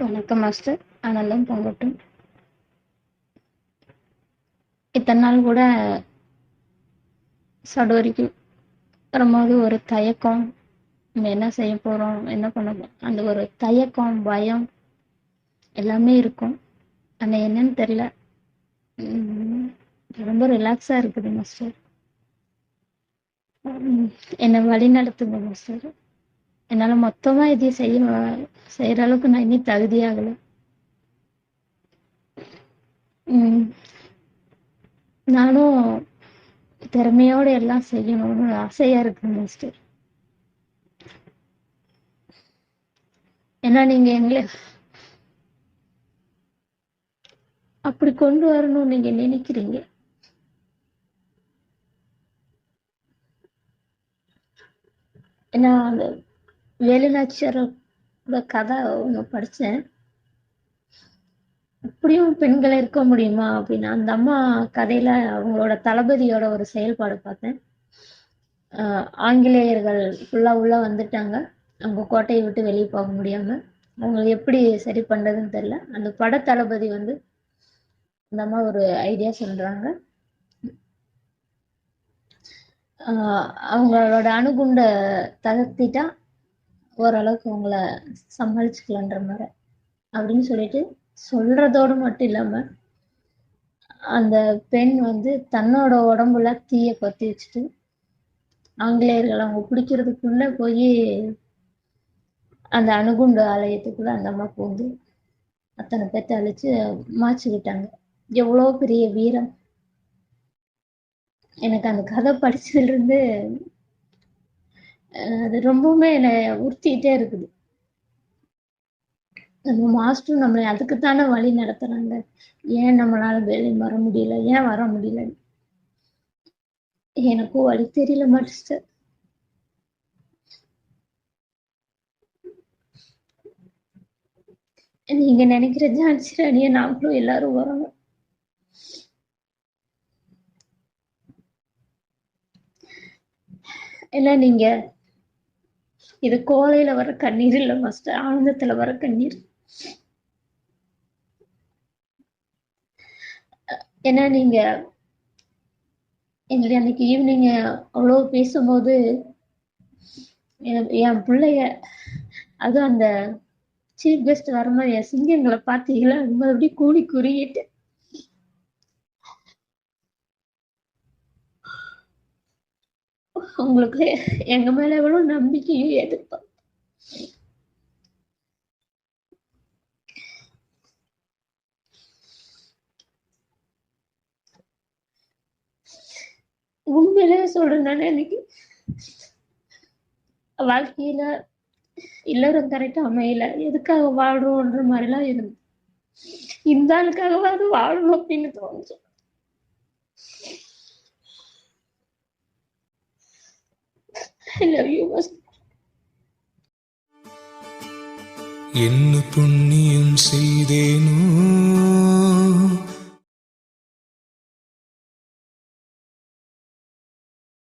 வணக்கம் மாஸ்டர் ஆனாலும் பொங்கட்டும். இத்தனை நாள் கூட சடோரிக்கு வரும்போது ஒரு தயக்கம். நம்ம என்ன செய்ய போறோம்? என்ன பண்ண அந்த ஒரு தயக்கம் பயம் எல்லாமே இருக்கும். ஆனால் என்னன்னு தெரியல. ரொம்ப ரிலாக்ஸா இருக்குது மாஸ்டர் என்னை வழி நடத்துங்க மாஸ்டர் என்னால மொத்தமா இதை செய்ய செய்யற அளவுக்கு நான் இனி தகுதியாகல. உம் நானும் திறமையோட எல்லாம் செய்யணும்னு ஆசையா இருக்கு மிஸ்டர் ஏன்னா நீங்க எங்களை அப்படி கொண்டு வரணும்னு நீங்க நினைக்கிறீங்க? ஏன்னா அந்த வேலுநாச்சியாரோட கதை ஒன்று படித்தேன் அப்படியும் பெண்கள் இருக்க முடியுமா அப்படின்னு அந்த அம்மா கதையில அவங்களோட தளபதியோட ஒரு செயல்பாடு பார்த்தேன். ஆங்கிலேயர்கள் ஃபுல்லா உள்ள வந்துட்டாங்க. அவங்க கோட்டையை விட்டு வெளியே போக முடியாம. அவங்க எப்படி சரி பண்றதுன்னு தெரியல. அந்த பட தளபதி வந்து அந்த அம்மா ஒரு ஐடியா சொல்றாங்க. அவங்களோட அணுகுண்ட தகர்த்திட்டா ஓரளவுக்கு அவங்கள சமாளிச்சுக்கலான்ற மாதிரி அப்படின்னு சொல்லிட்டு சொல்றதோடு மட்டும் இல்லாம அந்த பெண் வந்து தன்னோட உடம்புல தீயை கொத்தி வச்சுட்டு ஆங்கிலேயர்கள் அவங்க பிடிக்கிறதுக்குள்ள போய் அந்த அணுகுண்டு ஆலயத்துக்குள்ள அந்த அம்மா பூந்து அத்தனை பேர்த்த அழிச்சு மாச்சுக்கிட்டாங்க எவ்வளோ பெரிய வீரம். எனக்கு அந்த கதை படிச்சதுல இருந்து அது ரொம்பவுமே என்னை உறுத்திக்கிட்டே இருக்குது. நம்ம மாஸ்டர் நம்மளை அதுக்குத்தானே வழி நடத்துறாங்க. ஏன் நம்மளால வெளியே வர முடியல? ஏன் வர முடியல? எனக்கும் வழி தெரியல மாஸ்டர். நீங்க நினைக்கிற ஜான்சி ராணியை நாமளும் எல்லாரும் வரணும். ஏன்னா நீங்க இது கோலையில வர கண்ணீர் இல்ல மாஸ்டர் ஆனந்தத்துல வர கண்ணீர். ஏன்னா நீங்க எங்களை அன்னைக்கு ஈவினிங் அவ்வளோ பேசும்போது என் என் பிள்ளைய அதுவும் அந்த சீஃப் கெஸ்ட் வரும்போது என் சிங்கங்களை பார்த்தீங்களா? அது மறுபடியும் கூலி குறியிட்டு உங்களுக்கு எங்க மேல எவ்வளவு நம்பிக்கையும் எதிர்ப்பா உண்மையிலே சொல்றேன் தானே இன்னைக்கு வாழ்க்கையில எல்லாரும் கரெக்டா அமையல. எதுக்காக வாழ்றோன்ற மாதிரிலாம் இருந்து இந்த ஆளுக்காகவாது வாழணும் அப்படின்னு தோணுச்சு. ஐ லவ் யூ என்ன புண்ணியம் செய்தேனோ